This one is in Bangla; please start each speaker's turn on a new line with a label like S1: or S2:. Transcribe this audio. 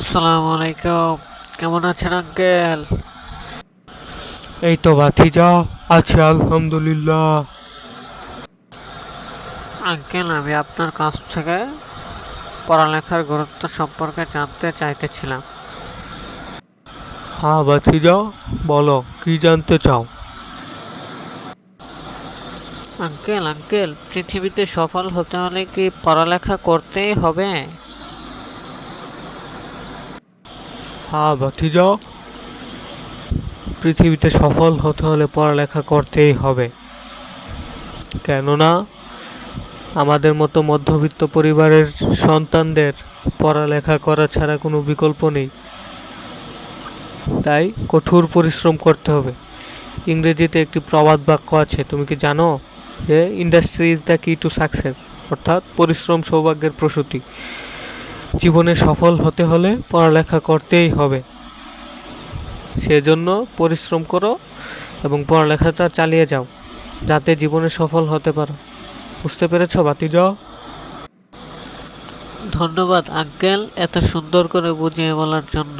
S1: আসসালামু আলাইকুম। কেমন আছেন আঙ্কেল?
S2: এই তো ভাতিজা আছি আলহামদুলিল্লাহ।
S1: আঙ্কেল আমি আপনার কাছ থেকে পড়ালেখার গুরুত্ব সম্পর্কে জানতে চাইতেছিলাম।
S2: হ্যাঁ ভাতিজা বলো কি জানতে চাও?
S1: আঙ্কেল আঙ্কেল পৃথিবীতে সফল হতে হলে কি পড়ালেখা করতেই হবে?
S2: হ্যাঁ ভাতিজা পৃথিবীতে সফল হতে হলে পড়ালেখা করতেই হবে। কেননা, আমাদের মতো মধ্যবিত্ত পরিবারের সন্তানদের পড়ালেখা করা ছাড়া কোনো বিকল্প নেই। তাই কঠোর পরিশ্রম করতে হবে। ইংরেজিতে একটি প্রবাদ বাক্য আছে, তুমি কি জানো? যে industry is the key to success অর্থাৎ পরিশ্রম সৌভাগ্যের প্রসূতি। জীবনে সফল হতে হলে পড়ালেখা করতেই হবে। সেজন্য পরিশ্রম করো এবং পড়ালেখাটা চালিয়ে যাও, যাতে জীবনে সফল হতে পারো। বুঝতে পেরেছ বাতি যাও
S1: ধন্যবাদ, আঙ্কেল, এত সুন্দর করে বুঝিয়ে বলার জন্য।